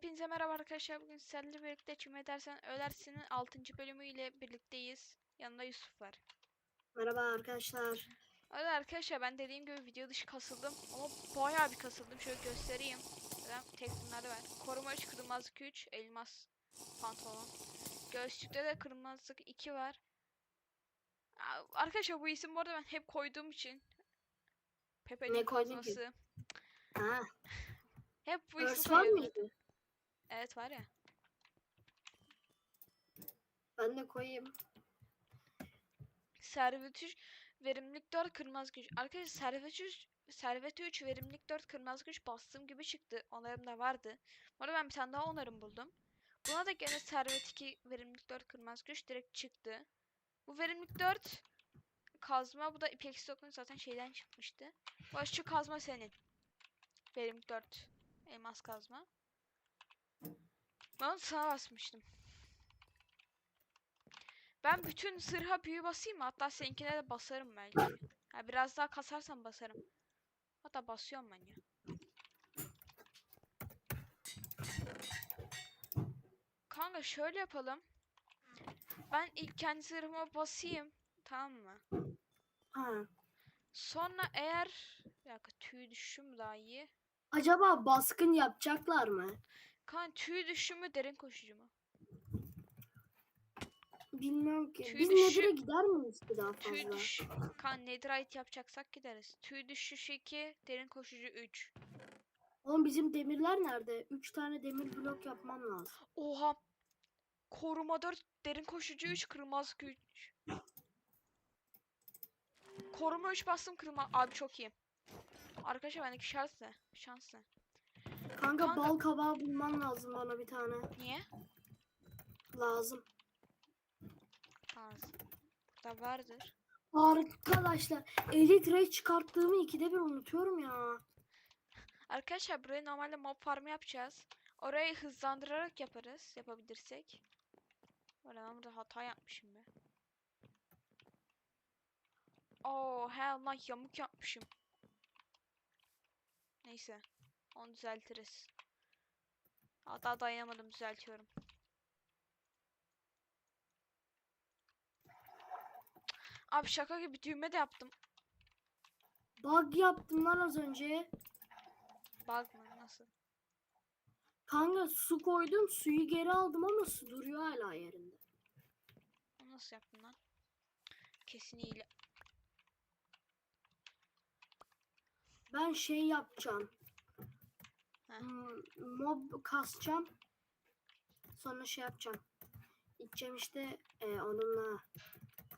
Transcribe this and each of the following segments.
Hepinize merhaba arkadaşlar. Bugün sizlerle birlikte Çim Edersen Ölersin'in 6. bölümüyle birlikteyiz. Yanında Yusuf var. Merhaba arkadaşlar. Öyle arkadaşlar ben dediğim gibi video dışı kasıldım ama bayağı bir kasıldım. Şöyle göstereyim. Zaten tek bunları var. Koruma 3, kırmızılık 3, elmas pantolon. Göğüslükte de kırmızılık 2 var. Arkadaşlar bu isim bu arada ben hep koyduğum için. Pepe'nin kazması. Ha, Hep bu isim mıydı? Evet var ya. Ben de koyayım. Servet 3 verimlilik 4 kırmızı güç. Arkadaşlar servet 3 servet 3 verimlilik 4 kırmızı güç bastığım gibi çıktı. Onarım da vardı. Bu arada ben bir tane daha onarım buldum. Buna da gene servet 2 verimlilik 4 kırmızı güç direkt çıktı. Bu verimlilik 4 kazma bu da ipeksi dokun zaten şeyden çıkmıştı. Şu kazma senin. Verimlilik 4 elmas kazma. Ben sana basmıştım. Ben bütün sırha büyü basayım mı? Hatta seninkine de basarım belki. Ha, biraz daha kasarsam basarım. Hatta basıyorum ben ya. Kanka şöyle yapalım. Ben ilk kendi sırrıma basayım. Tamam mı? Ha. Sonra eğer... Bir dakika tüy düşüşüm daha iyi. Acaba baskın yapacaklar mı? Kan tüy düşüşü mü derin koşucu mu? Bilmiyorum ki. Tüy Biz düşü- Nether'a gider miyiz ki daha Tüy fazla? düş... Kan netherite yapacaksak gideriz. Tüy düşüşü 2, derin koşucu 3. Oğlum bizim demirler nerede? 3 tane demir blok yapmam lazım. Oha. Koruma 4, derin koşucu 3, kırmaz güç. Koruma 3 bastım kırma. Abi çok iyi. Arkadaşlar bendeki şans ne? Şans ne? Kanka, Kanka- bal kabağı bulman lazım bana bir tane. Niye? Lazım. Lazım. Burada vardır. Arkadaşlar elitre çıkarttığımı ikide bir unutuyorum ya. Arkadaşlar buraya normalde mob farmı yapacağız. Orayı hızlandırarak yaparız. Yapabilirsek. Valla ben burada hata yapmışım be. Oo he Allah yamuk yapmışım. Neyse. Onu düzeltiriz. Hatta dayanamadım düzeltiyorum. Abi şaka gibi düğme de yaptım. Bug yaptım lan az önce. Bug mı? Nasıl? Kanka su koydum suyu geri aldım ama su duruyor hala yerinde. Nasıl yaptın lan? Kesin hile. Ben şey yapacağım. Hmm, Mob kasacağım. Sonra şey yapacağım. Gideceğim işte e, onunla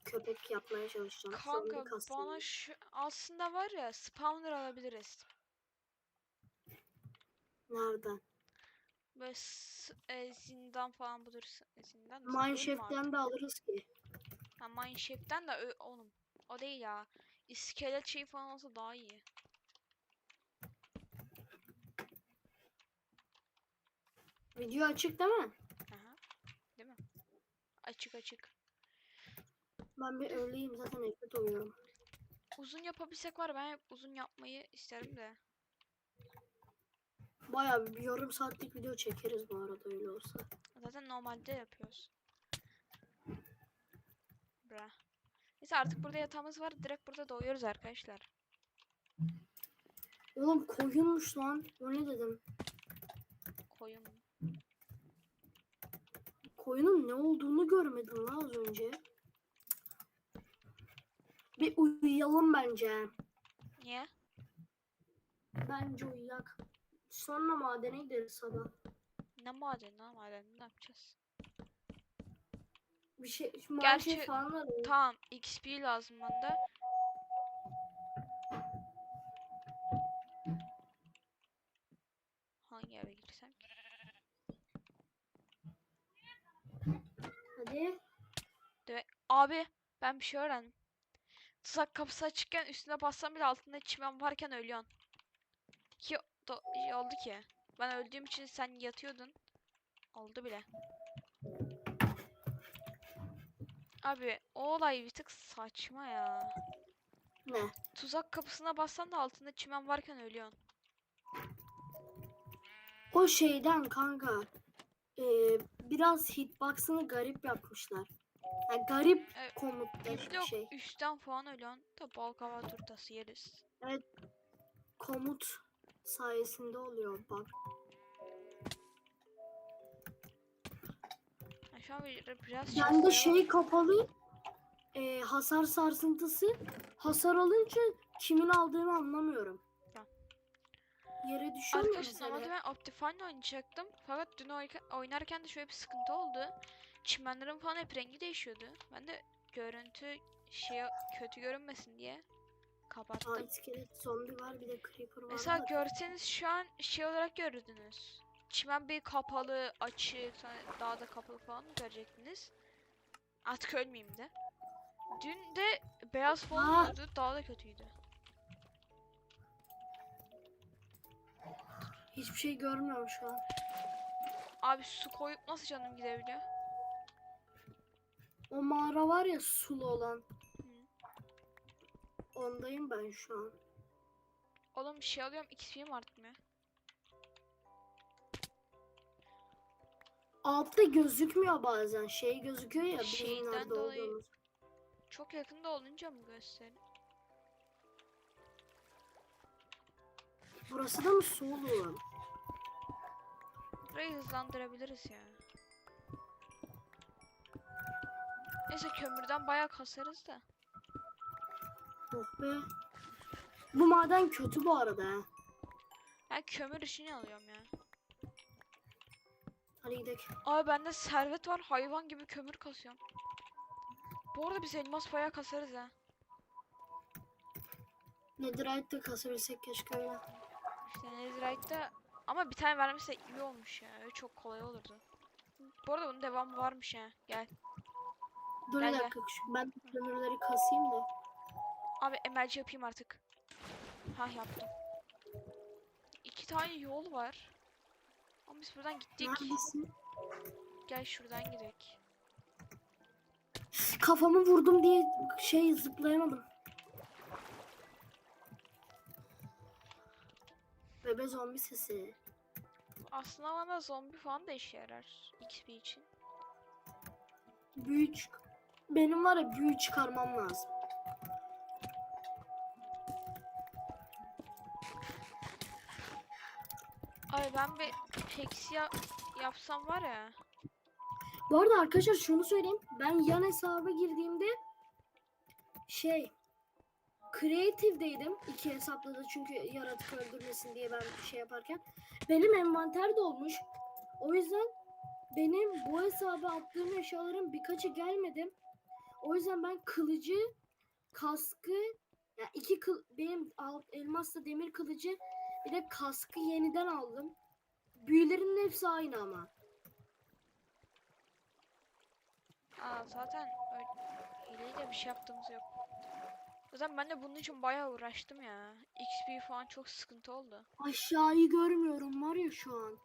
köpek yapmaya çalışacağım. Kanka bana şu aslında var ya spawner alabiliriz. Nereden? Böyle e, zindan falan budur. s- Zindan Mineshaft'ten de alırız ki. Ha Mineshaft'ten de oğlum. O değil ya. İskelet şey falan olsa daha iyi. Video açık değil mi? Aha. Değil mi? Açık açık. Ben bir öleyim zaten ekmek oluyorum. Uzun yapabilsek var ben hep uzun yapmayı isterim de. Bayağı bir yarım saatlik video çekeriz bu arada öyle olsa. Zaten normalde yapıyoruz. Bra. Neyse artık burada yatağımız var. Direkt burada doğuyoruz arkadaşlar. Oğlum koyunmuş lan. Ne dedim? Koyun. Koyunun ne olduğunu görmedim lan az önce. Bir uyuyalım bence. Niye? Bence uyuyak. Sonra madene gideriz sabah. Ne maden lan maden ne yapacağız? Bir şey, şu maden Gerçi- falan. Tamam XP lazım bana. Abi ben bir şey öğrendim. Tuzak kapısı açıkken üstüne bassam bile altında çimen varken ölüyorsun. Ki do- şey oldu ki. Ben öldüğüm için sen yatıyordun. Oldu bile. Abi o olay bir tık saçma ya. Ne? Tuzak kapısına bassan da altında çimen varken ölüyorsun. O şeyden kanka. e, biraz hitbox'ını garip yapmışlar. Yani garip Evet, Üfle yok, şey. üstten falan ölüyorsun. Da bal hava turtası yeriz. Komut sayesinde oluyor bak. Şu an bir- biraz Bende şaşırıyorum. şey kapalı. e, hasar sarsıntısı. Hasar alınca kimin aldığını anlamıyorum. Yere düşüyor Arkadaşlar normalde ben Optifine oynayacaktım. Fakat dün oynarken de şöyle bir sıkıntı oldu. Çimenlerin falan hep rengi değişiyordu. Ben de görüntü şey kötü görünmesin diye Aa, kapattım. iskelet zombi var bir de creeper var. Mesela da. görseniz şu an şey olarak gördünüz. Çimen bir kapalı, açık, daha da kapalı falan görecektiniz. Artık ölmeyeyim de. Dün de beyaz falan Aa. oldu, daha da kötüydü. Hiçbir şey görmüyorum şu an. Abi su koyup nasıl canım gidebiliyor? O mağara var ya sulu olan. Hı. Ondayım ben şu an. Oğlum bir şey alıyorum XP'm artmıyor. Altta gözükmüyor bazen. Şey gözüküyor ya nerede dolayı- olduğumuz. Çok yakında olunca mı gösterin? Burası da mı sulu? Burayı hızlandırabiliriz ya. Neyse kömürden bayağı kasarız da. Oh be. Bu maden kötü bu arada ha. Ben kömür işini alıyorum ya. Hadi gidelim. Abi bende servet var hayvan gibi kömür kasıyorum. Bu arada biz elmas bayağı kasarız ha. Netherite de kasabilsek keşke öyle. İşte Netherite'da ama bir tane vermese iyi olmuş ya. Öyle çok kolay olurdu. Bu arada bunun devamı varmış ya. Gel. Dur Gel, bir gel. dakika. şu- Ben kömürleri kasayım da. Abi emelci yapayım artık. Ha yaptım. İki tane yol var. Ama biz buradan gittik. Neredesin? Gel şuradan gidelim. Kafamı vurdum diye şey zıplayamadım. Bebe zombi sesi. Aslında bana zombi falan da işe yarar. XP için. Büyü çık- Benim var ya büyü çıkarmam lazım. Abi ben bir peksi ya- yapsam var ya. Bu arada arkadaşlar şunu söyleyeyim. Ben yan hesaba girdiğimde şey Creative'deydim. iki hesapta da çünkü yaratık öldürmesin diye ben bir şey yaparken. Benim envanter dolmuş. O yüzden benim bu hesaba attığım eşyaların birkaçı gelmedi. O yüzden ben kılıcı, kaskı, ya iki kıl, benim alt, elmasla demir kılıcı bir de kaskı yeniden aldım. Büyülerin hepsi aynı ama. Aa zaten hileyle bir şey yaptığımız yok. Zaten ben de bunun için bayağı uğraştım ya. XP falan çok sıkıntı oldu. Aşağıyı görmüyorum var ya şu an.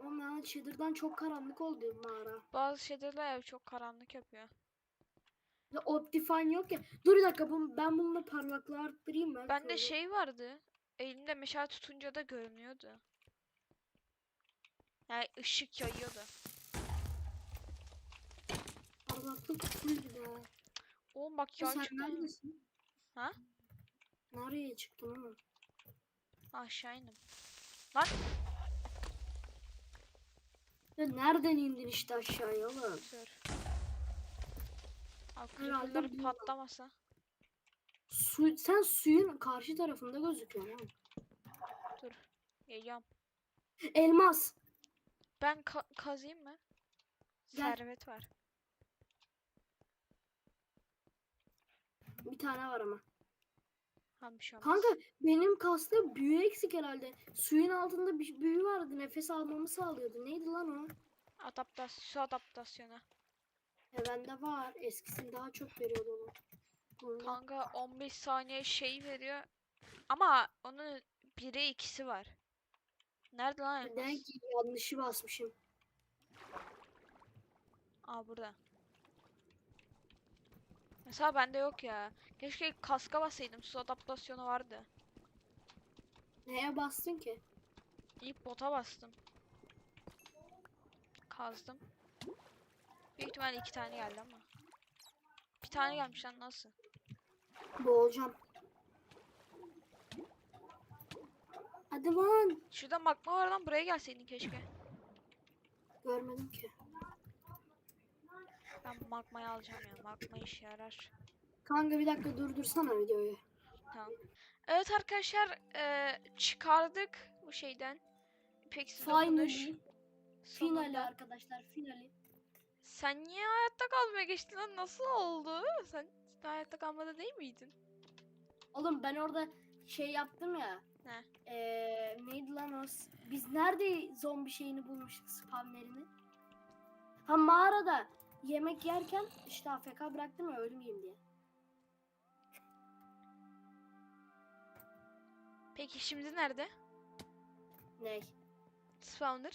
Ama Shader'dan çok karanlık oldu mağara. Bazı şeylerle ev çok karanlık yapıyor. Ve Optifine yok ya. Dur bir dakika bu, ben bununla parmaklığı arttırayım ben. Bende şey vardı. Elimde meşale tutunca da görünüyordu. Yani ışık yayıyordu. Parmaklık full. Oğlum bak Ya ya sen neredesin? Ha? Nereye çıktın ama? Aşağı indim. Ya nereden indin işte aşağıya oğlum? Creeper'lar bu- patlamasa. Su, sen suyun karşı tarafında gözüküyorsun oğlum. Dur. Geliyorum. Elmas. Ben ka- kazayım mı? Gel. Servet var. Bir tane var ama. Bir şey olmaz. Kanka benim kasta büyü eksik herhalde. Suyun altında bir büyü vardı. Nefes almamı sağlıyordu. Neydi lan o? Adaptasyon, su adaptasyonu. E bende var. Eskisini daha çok veriyordu onu. Kanka 15 saniye şey veriyor. Ama onun 1'e ikisi var. Nerede lan elmas? Demek ki yanlışı basmışım. Aa burada. Mesela bende yok ya. Keşke kaska basaydım. Su adaptasyonu vardı. Neye bastın ki? İlk bota bastım. Kazdım. Büyük ihtimalle iki tane geldi ama. Bir tane gelmiş lan nasıl? Boğulacağım. Hadi lan. Şurada magma var lan buraya gelseydin keşke. Görmedim ki. Ben magmayı alacağım ya. Magma işe yarar. Kanka bir dakika durdursana videoyu. Tamam. Evet arkadaşlar eee, çıkardık bu şeyden. İpeksiz dokunuş. Finali arkadaşlar finali. Sen niye hayatta kalmaya geçtin lan? Nasıl oldu? Sen, hayatta kalmada değil miydin? Oğlum ben orada şey yaptım ya. Ne? Eee neydi lan o? Biz nerede zombi şeyini bulmuştuk spamlerini? Ha mağarada yemek yerken işte AFK bıraktım ya ölmeyeyim diye. Peki şimdi nerede? Ney? Spawner.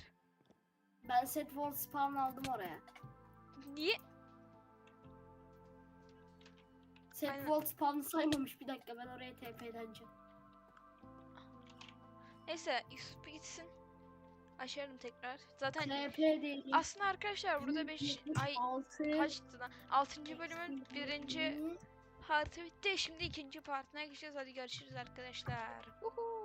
Ben set wall spawn aldım oraya. Niye? Set Aynen. wall spawn'ı saymamış bir dakika ben oraya TP'leneceğim. Neyse XP gitsin. Açarım tekrar. Zaten değil. aslında arkadaşlar burada 5 ay kaçtı lan? 6. bölümün birinci partı bitti. Şimdi ikinci partına geçeceğiz. Hadi görüşürüz arkadaşlar. Uhu.